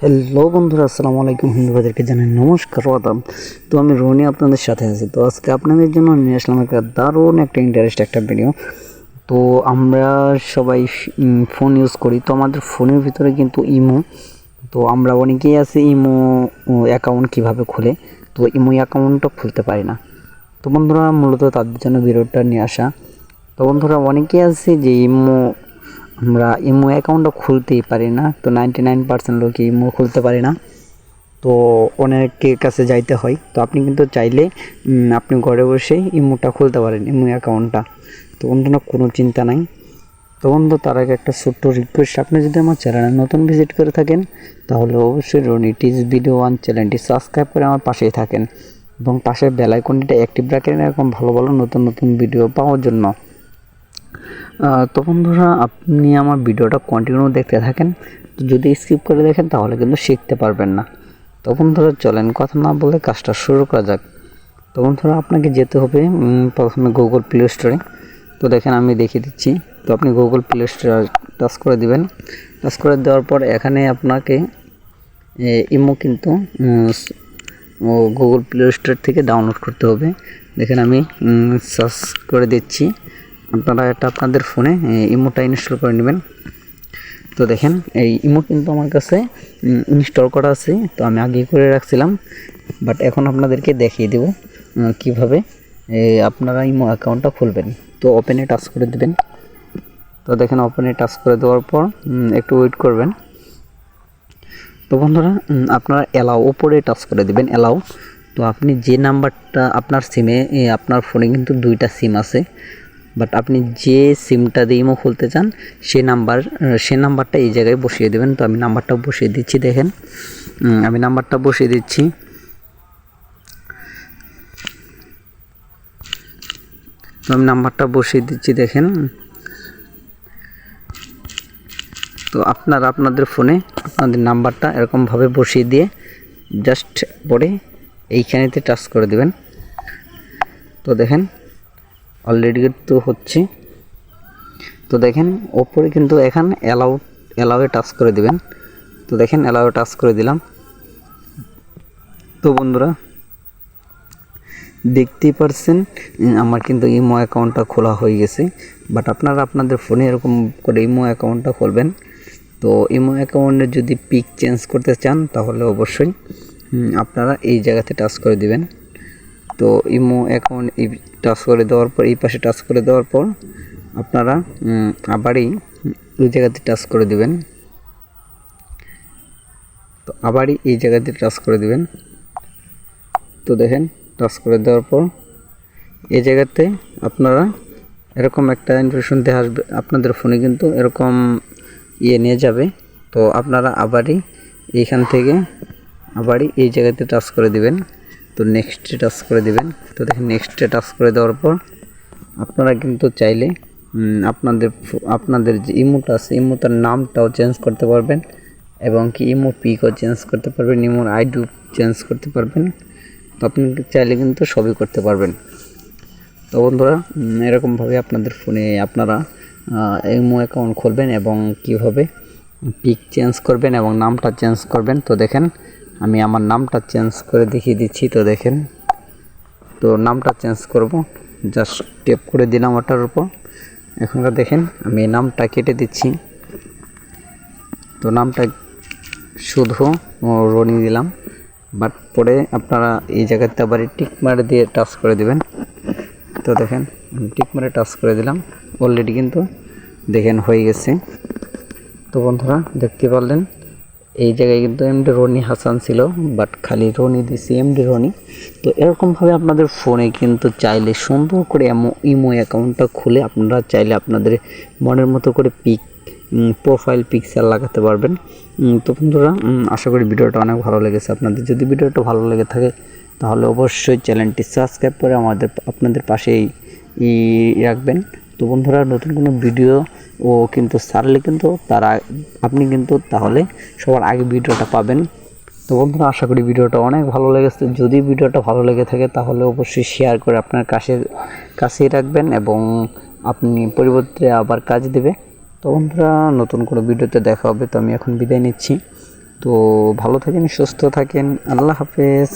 Hello বন্ধুরা, আসসালামু আলাইকুম। হিন্দুবাদেরকে জানাই নমস্কার আদাব। তো আমি রনি আপনাদের সাথে আছি। তো আজকে আপনাদের জন্য নিয়ে আসলাম একটা দারুণ একটা ইন্টারেস্ট একটা ভিডিও তো আমরা সবাই ফোন ইউজ করি। তো আমাদের ফোনের ভিতরে কিন্তু ইমো তো আমরা অনেকেই আছি ইমো অ্যাকাউন্ট কীভাবে খুলে? তো ইমো অ্যাকাউন্টটা খুলতে পারি না। তো বন্ধুরা, মূলত তাদের জন্য ভিডিওটা নিয়ে আসা। তো বন্ধুরা, অনেকেই আছে যে ইমো আমরা ইমো অ্যাকাউন্টটা খুলতেই পারি না, তো নাইনটি নাইন পার্সেন্ট লোক ইমো খুলতে পারি না। তো অনেকের কাছে যাইতে হয়, তো আপনি কিন্তু চাইলে আপনি ঘরে বসেই ইমোটা খুলতে পারেন, ইমো অ্যাকাউন্টটা। তো বন্ধুরা, কোনো চিন্তা নাই। তো বন্ধু, তার আগে একটা ছোট্ট রিকোয়েস্ট আপনি যদি আমার চ্যানেলে নতুন ভিজিট করে থাকেন, তাহলে অবশ্যই রনি টিজ ভিডিও ওয়ান চ্যানেলটি সাবস্ক্রাইব করে আমার পাশেই থাকেন। এবং পাশের বেল অ্যাক্টিভ রাখেন, এরকম ভালো ভালো নতুন নতুন ভিডিও পাওয়ার জন্য। তো বন্ধুরা, আপনি আমার ভিডিওটা কন্টিনিউ দেখতে থাকেন। যদি স্কিপ করে দেখেন, তাহলে কিন্তু শিখতে পারবেন না। তো বন্ধুরা, চলেন কথা না বলে কাজটা শুরু করা যাক। তো বন্ধুরা, আপনাকে যেতে হবে প্রথমে গুগল প্লে স্টোরে তো দেখেন, আমি দেখিয়ে দিচ্ছি। তো আপনি গুগল প্লে স্টোরে টাচ করে দিবেন। টাচ করে দেওয়ার পর এখানে আপনাকে ইমো কিন্তু গুগল প্লে স্টোর থেকে ডাউনলোড করতে হবে। দেখেন, আমি সার্চ করে দিচ্ছি। আপনারা এটা আপনাদের ফোনে ইমোটা ইনস্টল করে নেবেন। তো দেখেন, এই ইমো কিন্তু আমার কাছে ইনস্টল করা আছে, তো আমি আগে করে রাখছিলাম। বাট এখন আপনাদেরকে দেখিয়ে দেব কীভাবে আপনারা ইমো অ্যাকাউন্টটা খুলবেন। তো ওপেনে টাচ করে দেবেন। তো দেখেন ওপেনে টাচ করে দেওয়ার পর একটু ওয়েট করবেন। তো বন্ধুরা আপনারা অ্যালাও ওপরে টাচ করে দিবেন অ্যালাও তো আপনি যে নাম্বারটা আপনার সিমে আপনার ফোনে কিন্তু দুইটা সিম আছে। বাট আপনি যে সিমটা দিয়ে ইমো খুলতে চান, সে নাম্বার, সে নাম্বারটা এই জায়গায় বসিয়ে দেবেন। তো আমি নাম্বারটা বসিয়ে দিচ্ছি, দেখেন। আমি নাম্বারটা বসিয়ে দিচ্ছি। তো আমি নাম্বারটা বসিয়ে দিচ্ছি, দেখেন। তো আপনারা আপনাদের ফোনে আপনাদের নাম্বারটা এরকমভাবে বসিয়ে দিয়ে জাস্ট পরে এইখানেতে টাচ করে দেবেন। তো দেখেন অলরেডি তো হচ্ছে। তো দেখেন, ওপরে কিন্তু এখানে অ্যালাউ অ্যালাউয়ে টাচ করে দিবেন। তো দেখেন অ্যালাউয়ে টাচ করে দিলাম। তো বন্ধুরা, দেখতেই পারছেন, আমার কিন্তু ইমো অ্যাকাউন্টটা খোলা হয়ে গেছে। বাট আপনারা আপনাদের ফোনে এরকম করে ইমো অ্যাকাউন্টটা খুলবেন। তো ইমো অ্যাকাউন্টে যদি পিক চেঞ্জ করতে চান, তাহলে অবশ্যই আপনারা এই জায়গাতে টাচ করে দিবেন। তো ইমো এখন এই টাচ করে দেওয়ার পর, এই পাশে টাচ করে দেওয়ার পর আপনারা আবারই ওই জায়গাতে টাচ করে দিবেন। তো আবারই এই জায়গাতে টাচ করে দিবেন। তো দেখেন, টাচ করে দেওয়ার পর এই জায়গাতে আপনারা এরকম একটা ইনফরমেশন দিয়ে আসবে, আপনাদের ফোনে কিন্তু এরকম ইয়ে নিয়ে যাবে। তো আপনারা আবারই এইখান থেকে আবারই এই জায়গাতে টাচ করে দিবেন। তো নেক্সটে টাচ করে দিবেন। তো দেখেন নেক্সটে টাচ করে দেওয়ার পর আপনারা কিন্তু চাইলে আপনাদের আপনাদের যে ইমোটা আছে ইমোটার নামটাও চেঞ্জ করতে পারবেন এবং কি ইমো পিকও চেঞ্জ করতে পারবেন ইমোর আইডু চেঞ্জ করতে পারবেন। তো আপনি চাইলে কিন্তু সবই করতে পারবেন। তো বন্ধুরা এরকমভাবে আপনাদের ফোনে আপনারা ইমো অ্যাকাউন্ট খুলবেন এবং কীভাবে পিক চেঞ্জ করবেন এবং নামটা চেঞ্জ করবেন। তো দেখেন আমি আমার নামটা চেঞ্জ করে দেখিয়ে দিচ্ছি, তো দেখেন। তো নামটা চেঞ্জ করব জাস্ট টেপ করে দিলাম ওটার উপর। এখনকার দেখেন, আমি নামটা কেটে দিচ্ছি। তো নামটা শুধু রনি দিলাম বাট পরে আপনারা এই জায়গাতে আবার টিক মারে দিয়ে টাচ করে দিবেন। তো দেখেন টিক মারে টাচ করে দিলাম অলরেডি কিন্তু দেখেন হয়ে গেছে। তো বন্ধুরা, দেখতে পারলেন? এই জায়গায় কিন্তু এমডি রনি হাসান ছিল বাট খালি রনি দিছি এমডি রনি তো এরকমভাবে আপনাদের ফোনে কিন্তু চাইলে সুন্দর করে ইমো অ্যাকাউন্টটা খুলে আপনারা চাইলে আপনাদের মনের মতো করে পিক প্রোফাইল পিকচার লাগাতে পারবেন। তো বন্ধুরা আশা করি ভিডিওটা অনেক ভালো লেগেছে আপনাদের। যদি ভিডিওটা ভালো লেগে থাকে, তাহলে অবশ্যই চ্যানেলটি সাবস্ক্রাইব করে আমাদের, আপনাদের পাশেই রাখবেন। তো বন্ধুরা, নতুন কোনো ভিডিও ও কিন্তু ছাড়লে কিন্তু তারা আপনি কিন্তু তাহলে সবার আগে ভিডিওটা পাবেন। তো বন্ধুরা, আশা করি ভিডিওটা অনেক ভালো লেগেছে। যদি ভিডিওটা ভালো লেগে থাকে, তাহলে অবশ্যই শেয়ার করে আপনার কাছে, কাছেই রাখবেন এবং আপনি পরিবর্তে আবার কাজ দেবে। তো বন্ধুরা, নতুন কোনো ভিডিওতে দেখা হবে, তো আমি এখন বিদায় নিচ্ছি। তো ভালো থাকেন, সুস্থ থাকেন। আল্লাহ হাফেজ।